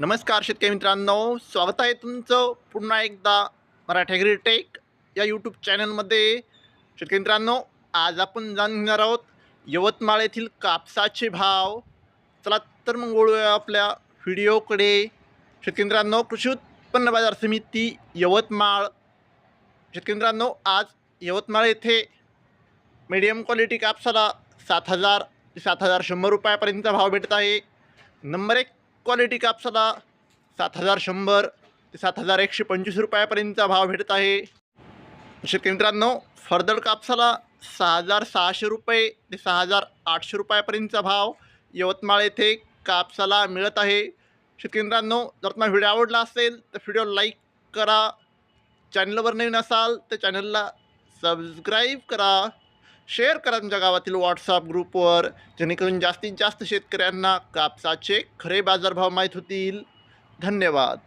नमस्कार शेतकरी मित्रांनो स्वागत आहे तुमचं पुन्हा एकदा मराठी ॲग्रीटेक या यूट्यूब चॅनलमध्ये शेतकरी मित्रांनो आज आपण जाणून घेणार आहोत यवतमाळ येथील कापसाचे भाव. चला तर मग वळूया आपल्या व्हिडिओकडे. शेतकरी मित्रांनो कृषी उत्पन्न बाजार समिती यवतमाळ. शेतकरी मित्रांनो आज यवतमाळ येथे मीडियम क्वालिटी कापसाला सात हजार ते सात हजार शंभर रुपयापर्यंतचा भाव भेटत आहे. नंबर एक क्वालिटी कापसाला सात हजार शंभर ते सात हजार एकशे पंचवीस रुपयापर्यंतचा भाव भेटत आहे. शेतकरी मित्रांनो फर्दर कापसाला सहा हजार सहाशे रुपये ते सहा हजार आठशे रुपयापर्यंतचा भाव यवतमाळ येथे कापसाला मिळत आहे. शेतकरी मित्रांनो जर तुम्हाला व्हिडिओ आवडला असेल तर व्हिडिओ लाईक करा. चॅनलवर नवीन असाल तर चॅनलला सबस्क्राईब करा. शेअर करा तुमच्या गावातील व्हॉट्सअप ग्रुपवर जेणेकरून जास्तीत जास्त शेतकऱ्यांना कापसाचे खरे बाजारभाव माहीत होतील. धन्यवाद.